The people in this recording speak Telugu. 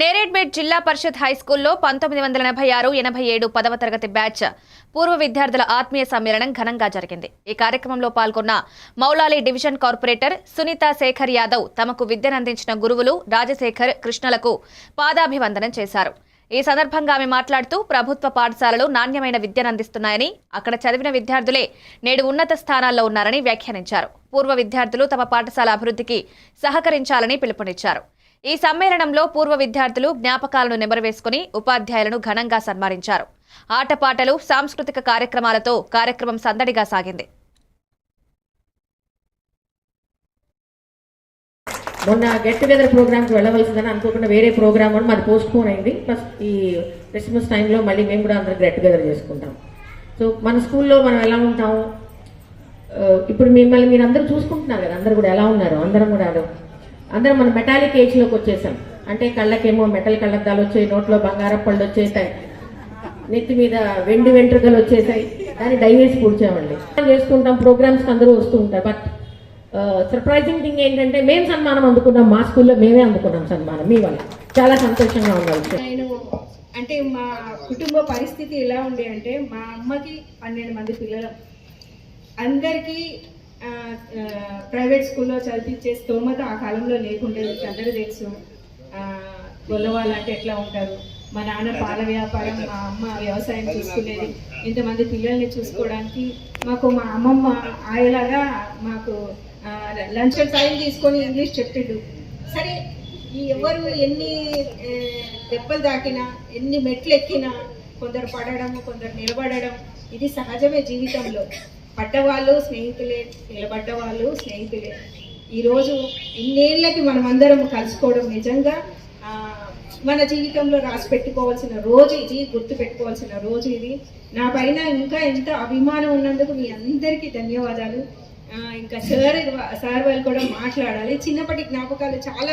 నేరేడ్మెట్ జిల్లా పరిషత్ హైస్కూల్లో పంతొమ్మిది వందల ఎనభై ఆరు ఎనభై ఏడు పదవ తరగతి బ్యాచ్ పూర్వ విద్యార్థుల ఆత్మీయ సమ్మేళనం ఘనంగా జరిగింది. ఈ కార్యక్రమంలో పాల్గొన్న మౌలాలి డివిజన్ కార్పొరేటర్ సునీత శేఖర్ యాదవ్ తమకు విద్యనందించిన గురువులు రాజశేఖర్ కృష్ణలకు పాదాభివందనం చేశారు. ఈ సందర్భంగా ఆమె మాట్లాడుతూ ప్రభుత్వ పాఠశాలలు నాణ్యమైన విద్యనందిస్తున్నాయని అక్కడ చదివిన విద్యార్థులే నేడు ఉన్నత స్థానాల్లో ఉన్నారని వ్యాఖ్యానించారు. పూర్వ విద్యార్థులు తమ పాఠశాల అభివృద్ధికి సహకరించాలని పిలుపునిచ్చారు. ఈ సమ్మేళనంలో పూర్వ విద్యార్థులు జ్ఞాపకాలను నెమరవేసుకుని ఉపాధ్యాయులను ఘనంగా సన్మానించారు. ఆటపాటలు సాంస్కృతిక కార్యక్రమాలతో కార్యక్రమం సందడిగా సాగింది. మొన్న గెట్ టుగెదర్ ప్రోగ్రామ్కి వెళ్ళవలసిందని అనుకోకుండా వేరే ప్రోగ్రామ్ అని మాది పోస్ట్ పోన్ అయింది. ఫస్ట్ ఈ క్రిస్మస్ టైంలో మళ్ళీ మేము కూడా అందరం గెట్ టుగెదర్ చేసుకుంటాం. సో మన స్కూల్లో మనం ఎలా ఉంటాం? ఇప్పుడు మిమ్మల్ని మీరు అందరూ చూసుకుంటున్నారు కదా అందరూ కూడా ఎలా ఉన్నారు? అందరం కూడా అందరం మన మెటాలిక్ ఏజ్లోకి వచ్చేసాం. అంటే కళ్ళకేమో మెటల్ కళ్ళద్దాలు వచ్చాయి నోట్లో బంగారం పళ్ళు వచ్చేసాయి నెత్తి మీద వెండి వెంట్రుకలు వచ్చేసాయి దాన్ని డైవేసి పూడ్చామండి. చేసుకుంటాం ప్రోగ్రామ్స్కి అందరూ వస్తూ ఉంటారు. బట్ సర్ప్రైజింగ్ థింగ్ ఏంటంటే మేము సన్మానం అందుకున్నాం మా స్కూల్లో మేమే అందుకున్నాం సన్మానం మీ వల్ల. చాలా సంతోషంగా ఉండాలి నేను అంటే మా కుటుంబ పరిస్థితి ఎలా ఉంది అంటే మా అమ్మకి పన్నెండు మంది పిల్లలు. అందరికీ ప్రైవేట్ స్కూల్లో చదివించే స్తోమత ఆ కాలంలో లేకుండేది అందరూ తెలుసు. గొల్లవాళ్ళు అంటే ఎట్లా ఉంటారు? మా నాన్న పాల వ్యాపారం మా అమ్మ వ్యవసాయం చూసుకునేది. ఇంతమంది పిల్లల్ని చూసుకోవడానికి మాకు మా అమ్మమ్మ ఆయలాగా మాకు లంచ్ టైం తీసుకొని ఇంగ్లీష్ చెప్పిండు. సరే ఎవరు ఎన్ని దెబ్బలు దాకినా ఎన్ని మెట్లు ఎక్కినా కొందరు పడడం కొందరు నిలబడడం ఇది సహజమే జీవితంలో. పడ్డవాళ్ళు స్నేహితులే నిలబడ్డ వాళ్ళు స్నేహితులే. ఈరోజు ఇన్నేళ్ళకి అందరం కలుసుకోవడం నిజంగా మన జీవితంలో రాసి పెట్టుకోవాల్సిన రోజు ఇది గుర్తు పెట్టుకోవాల్సిన రోజు ఇది. నా పైన ఇంకా ఎంత అభిమానం ఉన్నందుకు మీ అందరికీ ధన్యవాదాలు. ఇంకా సార్ సార్ వాళ్ళు కూడా మాట్లాడాలి. చిన్నప్పటి జ్ఞాపకాలు చాలా